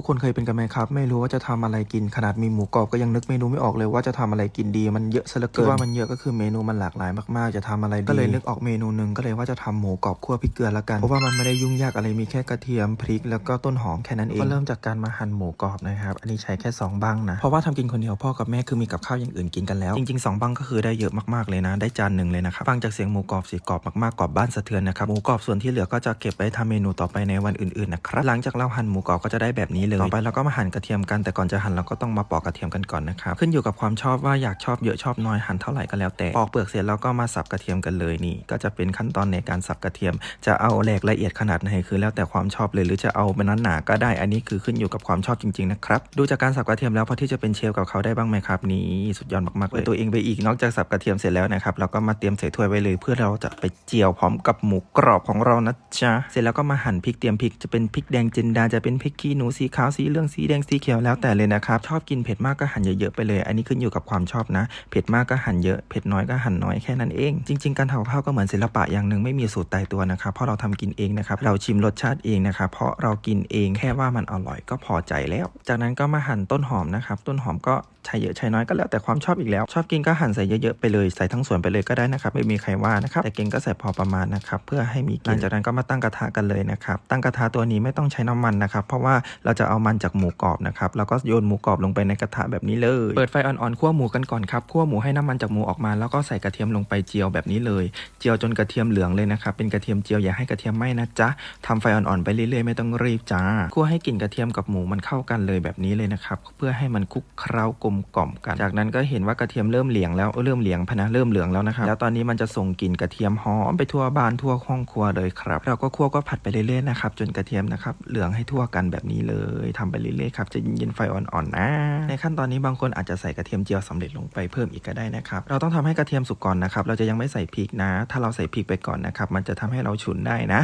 ทุกคนเคยเป็นกันไหมครับ ไม่รู้ว่าจะทำอะไรกินขนาดมีหมูกรอบก็ยังนึกเมนูไม่ออกเลยว่าจะทำอะไรกินดีมันเยอะซะเหลือเกินที่ว่ามันเยอะก็คือเมนูมันหลากหลายมากๆ จะทำอะไรดีก็เลยนึกออกเมนูหนึ่งก็เลยว่าจะทำหมูกรอบคั่วพริกเกลือละกันเพราะว่ามันไม่ได้ยุ่งยากอะไรมีแค่กระเทียมพริกแล้วก็ต้นหอมแค่นั้นเองก็เริ่มจากการมาหั่นหมูกรอบนะครับอันนี้ใช้แค่สองบังนะเพราะว่าทำกินคนเดียวพ่อกับแม่คือมีกับข้าวอย่างอื่นกินกันแล้ว จริงๆสองบังก็คือได้เยอะมากๆเลยนะ ได้จานหนึ่งเลยนะครับฟังจากเสียงหมูกรอบสีกรอบมากๆกรอบบ้านสะเทือนนะครับหมูกรอบส่วนที่เหลือก็จะเก็บไว้ทำเมนูต่อไปในวันอื่นๆนะครับหลังจากเราหั่นหมูกรอบก็จะได้แบบนี้เลย ต่อไปเราก็มาหั่นกระเทียมกันแต่ก่อนจะหั่นเราก็ต้องมาปอกกระเทียมกันก่อนนะครับ ขึ้นอยู่กับความชอบว่าอยากชอบเยอะชอบน้อยหั่นเท่าไหร่ก็แล้วแต่ ปอกเปลือกเสร็จแล้วก็มาสับกระเทียมกันเลยนี่ ก็จะเป็นขั้นตอนในการสับกระเทียม จะเอาแหลกละเอียดขนาดไหนคือแล้วแต่ความชอบเลยหรือจะเอาเป็นนั้นหนาก็ได้ อันนี้คือขึ้นอยู่กับความชอบจริงๆนะครับ ดูจากการสับกระเทียมแล้วพอที่จะเป็นเชฟกับเขาได้บ้างไหมครับนี่สุดยอดมากๆเลยตัวเองไปอีกนอกจากสับกระเทียมเสร็จแล้วนะครับเราก็มาเตรียมใส่ถ้วยไว้เลย เพื่อเราจะไปเจียวพร้อมกับหมูกรอบของเรานะจ๊ะเสร็จแล้วก็มาหั่นพริกเตรียมพริกจะเป็นพริกแดงจินดาจะเป็นพริกขี้หนูสีขาวสีเหลืองสีแดงสีเขียวแล้วแต่เลยนะครับ ชอบกินเผ็ดมากก็หั่นเยอะๆไปเลย อันนี้ขึ้นอยู่กับความชอบนะ เผ็ดมากก็หั่นเยอะเผ็ดน้อยก็หั่นน้อยแค่นั้นเอง จริง ๆ การทำข้าวก็เหมือนศิลปะอย่างหนึ่งไม่มีสูตรตายตัวนะครับ เพราะเราทำกินเองนะครับ เราชิมรสชาติเองนะครับ เพราะเรากินเองแค่ว่ามันอร่อยก็พอใจแล้ว จากนั้นก็มาหั่นต้นหอมนะครับ ต้นหอมก็ ใช้เยอะใช้น้อยก็แล้วแต่ความชอบอีกแล้ว ชอบกินก็หั่นใส่เยอะๆไปเลยใส่ทั้งส่วนไปเลยก็ได้นะครับไม่มีใครว่านะครับแต่เก่งก็ใส่พอประมาณนะครับเพื่อให้มีกลิ่นหลังจากนั้นก็มาตั้งกระทะกันเลยนะครับตั้งกระทะตัวนี้ไม่ต้องใช้น้ำมันนะครับเพราะว่าเราจะเอามันจากหมูกรอบนะครับแล้วก็โยนหมูกรอบลงไปในกระทะแบบนี้เลยเปิดไฟอ่อนๆคั่วหมูกันก่อนครับคั่วหมูให้น้ำมันจากหมูออกมา แล้วก็ใส่กระเทียมลงไปเจียวแบบนี้เลย เจียวจนกระเทียมเหลืองเลยนะครับเป็นกระเทียมเจียวอย่าให้กระเทียมไหม้นะจ๊ะทำไฟอ่อนๆไปเรื่อยๆไม่ต้องรีบจ้าคั่วให้กลิ่นกระเทียมกับหมูมันเข้ากันเลยแบบนี้เลยนะครับเพื่อให้มันคลุกเคล้ากลมกล่อมกัน จากนั้นก็เห็นว่ากระเทียมเริ่มเหลียงแล้วเริ่มเหลียงพนะเริ่มเหลืองแล้วนะครับแล้วตอนนี้มันจะส่งกลิ่นกระเทียมหอมไปทั่วบ้านทั่วห้องครัวเลยครับ เราก็คั่วก็ผัดไปเรื่อยๆนะครับจนกระเทียมนะครับเหลืองให้ทั่วกันแบบนี้เลยทำไปเรื่อยๆครับจะเย็นๆไฟอ่อนๆนะในขั้นตอนนี้บางคนอาจจะใส่กระเทียมเจียวสำเร็จลงไปเพิ่มอีกก็ได้นะครับเราต้องทำให้กระเทียมสุกก่อนนะครับเราจะยังไม่ใส่พริกนะ ถ้าเราใส่พริกไปก่อนนะครับมันจะทำให้เราฉุนได้นะ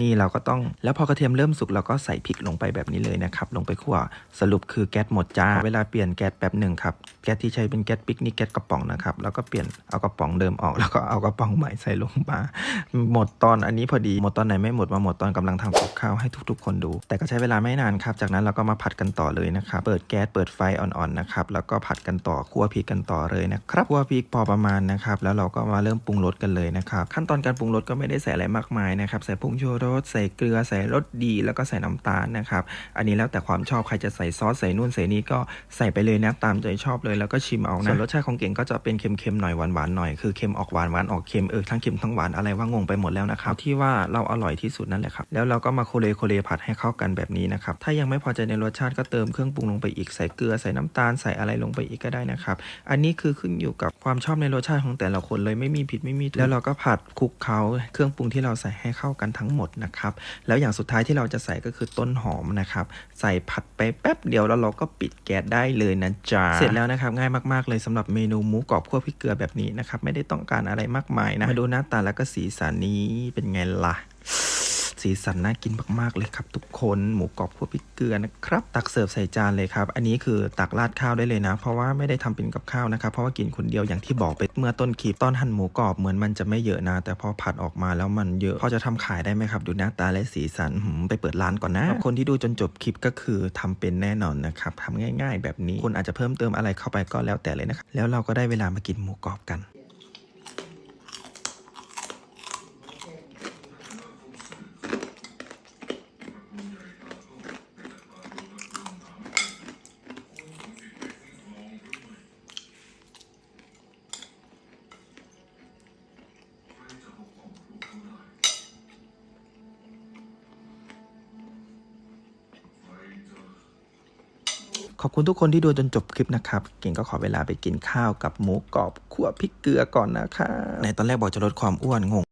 นี่เราก็ต้องแล้วพอกระเทียมเริ่มสุกเราก็ใส่พริกลงไปแบบนี้เลยนะครับลงไปคั่วสรุปคือแก๊สหมดจ้าเวลาเปลี่ยนแก๊สแบบหนึ่งครับแก๊สที่ใช้เป็นแก๊สปิกนิกแก๊สกระป๋องนะครับแล้วก็เปลี่ยนเอากระป๋องเดิมออก แล้วก็เอากระป๋องใหม่ใส่ลงมาหมดตอนอันนี้พอดีหมดตอนไหนไม่หมดมาหมดตอนกำลังทำกับข้าวให้ทุก ๆ คนดู แต่ก็ใช้เวลาไม่นานครับ จากนั้นเราก็มาผัดกันต่อเลยนะครับเปิดแก๊สเปิดไฟอ่อนๆนะครับแล้วก็ผัดกันต่อคั่วพริกกันต่อเลยนะครับคั่วพริกพอประมาณนะครับแล้วเราก็มาเริ่มปรุงรสกันเลยนะครับขั้นตอนการปรุงรสก็ไม่ได้ใส่อะไรมากมายนะครับใส่ผงชูรสใส่เกลือใส่รสดี แล้วก็ใส่น้ำตาลนะครับอันนี้แล้วแต่ความชอบใครจะใส่ซอสใส่นู่นใส่นี่ก็ใส่ไปเลยนะตามใจชอบเลยแล้วก็ชิมเอานะส่วนรสชาติของเก่งก็จะเป็นเค็มๆหน่อยหวานๆหน่อยคือเค็มออกหวานหวานออกเค็มเออทั้งเค็มทั้งหวานอะไรว่างงไปหมดแล้วนะครับที่ว่าเราอร่อยที่สุดนั่นแหละครับแล้วเราก็มาโคเลโคเลผัดให้เข้ากันแบบนี้นะครับถ้ายังไม่พอใจในรสชาติก็เติมเครื่องปรุงลงไปอีกใส่เกลือใส่น้ำตาลใส่อะไรลงไปอีกก็ได้นะครับอันนี้คือขึ้นอยู่กับความชอบในรสชาติของแต่ละคนเลยไม่มีผิดไม่มีถูกแล้วเราก็ผัดคลุกเคล้าเครื่องปรุงที่เราใส่ให้เข้ากันทั้งหมดนะครับแล้วอย่างสุดท้ายที่เราจะใส่ก็คือต้นหอมนะครับใส่ผัดไปแป๊บเดียวแล้วเราก็ปิดแก๊สได้เลยนะจ๊ะเสร็จแล้วนะครับง่ายมากๆเลยสำหรับเมนูหมูกรอบคั่วพริกเกลือแบบนี้นะครับไม่ได้ต้องการอะไรมากมายนะมาดูหน้าตาแล้วก็สีสันนี้เป็นไงล่ะ สีสันน่ากินมากๆเลยครับทุกคนหมูกรอบคั่วพริกเกลือนะครับ ตักเสิร์ฟใส่จานเลยครับ อันนี้คือตักราดข้าวได้เลยนะ เพราะว่าไม่ได้ทำเป็นกับข้าวนะครับ เพราะว่ากินคนเดียวอย่างที่บอกไปเมื่อต้นคลิปตอนหั่นหมูกรอบเหมือนมันจะไม่เยอะนะ แต่พอผัดออกมาแล้วมันเยอะพอจะทำขายได้ไหมครับ ดูหน้าตาและสีสันไปเปิดร้านก่อนนะคนที่ดูจนจบคลิปก็คือทำเป็นแน่นอนนะครับทำง่าย ๆ แบบนี้คุณอาจจะเพิ่มเติมอะไรเข้าไปก็แล้วแต่เลยนะครับแล้วเราก็ได้เวลามากินหมูกรอบกัน ขอบคุณทุกคนที่ดูจนจบคลิปนะครับ เก่งก็ขอเวลาไปกินข้าวกับหมูกรอบคั่วพริกเกลือก่อนนะคะในตอนแรกบอกจะลดความอ้วนงง